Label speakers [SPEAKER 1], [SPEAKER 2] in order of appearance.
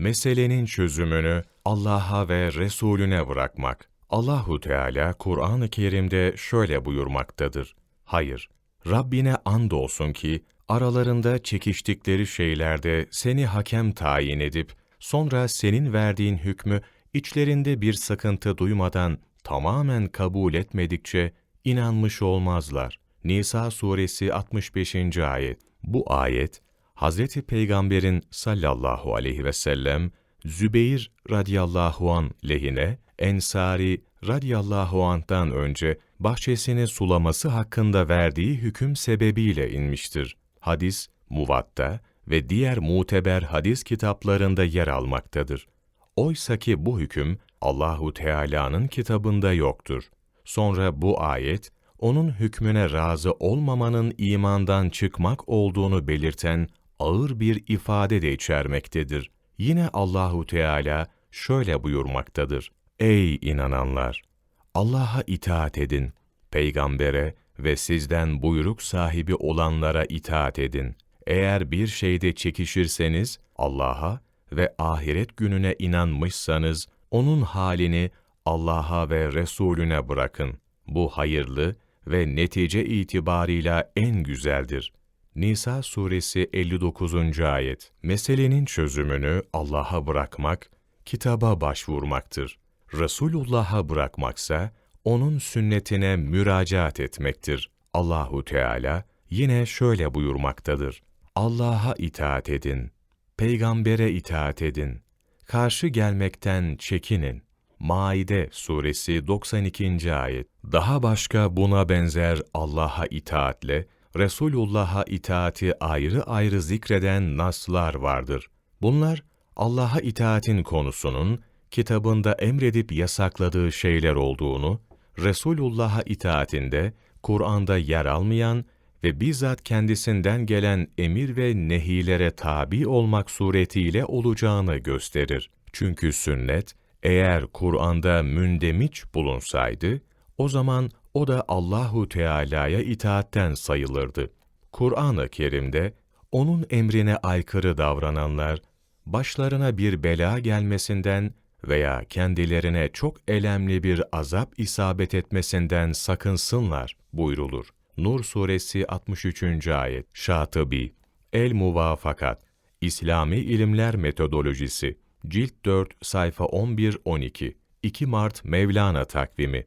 [SPEAKER 1] meselenin çözümünü Allah'a ve Resulüne bırakmak. Allahu Teala Kur'an-ı Kerim'de şöyle buyurmaktadır. Hayır, Rabbine andolsun ki aralarında çekiştikleri şeylerde seni hakem tayin edip sonra senin verdiğin hükmü içlerinde bir sıkıntı duymadan tamamen kabul etmedikçe inanmış olmazlar. Nisa suresi 65. ayet. Bu ayet Hazreti Peygamber'in sallallahu aleyhi ve sellem Zübeyir radıyallahu an lehine Ensari radıyallahu anh'tan önce bahçesini sulaması hakkında verdiği hüküm sebebiyle inmiştir. Hadis, Muvatta ve diğer muteber hadis kitaplarında yer almaktadır. Oysa ki bu hüküm Allahu Teala'nın kitabında yoktur. Sonra bu ayet onun hükmüne razı olmamanın imandan çıkmak olduğunu belirten ağır bir ifade de içermektedir. Yine Allahu Teala şöyle buyurmaktadır: Ey inananlar! Allah'a itaat edin, peygambere ve sizden buyruk sahibi olanlara itaat edin. Eğer bir şeyde çekişirseniz Allah'a ve ahiret gününe inanmışsanız onun halini Allah'a ve Resulüne bırakın. Bu hayırlı ve netice itibarıyla en güzeldir. Nisa suresi 59. ayet. Meselenin çözümünü Allah'a bırakmak, kitaba başvurmaktır. Resulullah'a bırakmaksa onun sünnetine müracaat etmektir. Allahu Teala yine şöyle buyurmaktadır. Allah'a itaat edin, peygambere itaat edin, karşı gelmekten çekinin. Maide suresi 92. ayet. Daha başka buna benzer Allah'a itaatle Resulullah'a itaati ayrı ayrı zikreden naslar vardır. Bunlar Allah'a itaatin konusunun kitabında emredip yasakladığı şeyler olduğunu, Resulullah'a itaatinde Kur'an'da yer almayan ve bizzat kendisinden gelen emir ve nehilere tabi olmak suretiyle olacağını gösterir. Çünkü sünnet, eğer Kur'an'da mündemiç bulunsaydı, o zaman o da Allahu Teala'ya itaatten sayılırdı. Kur'an-ı Kerim'de onun emrine aykırı davrananlar, başlarına bir bela gelmesinden veya kendilerine çok elemli bir azap isabet etmesinden sakınsınlar buyrulur. Nur suresi 63. ayet. Şatıbi, El Muvafakat, İslami İlimler Metodolojisi, Cilt 4, sayfa 11-12, 2 Mart Mevlana takvimi,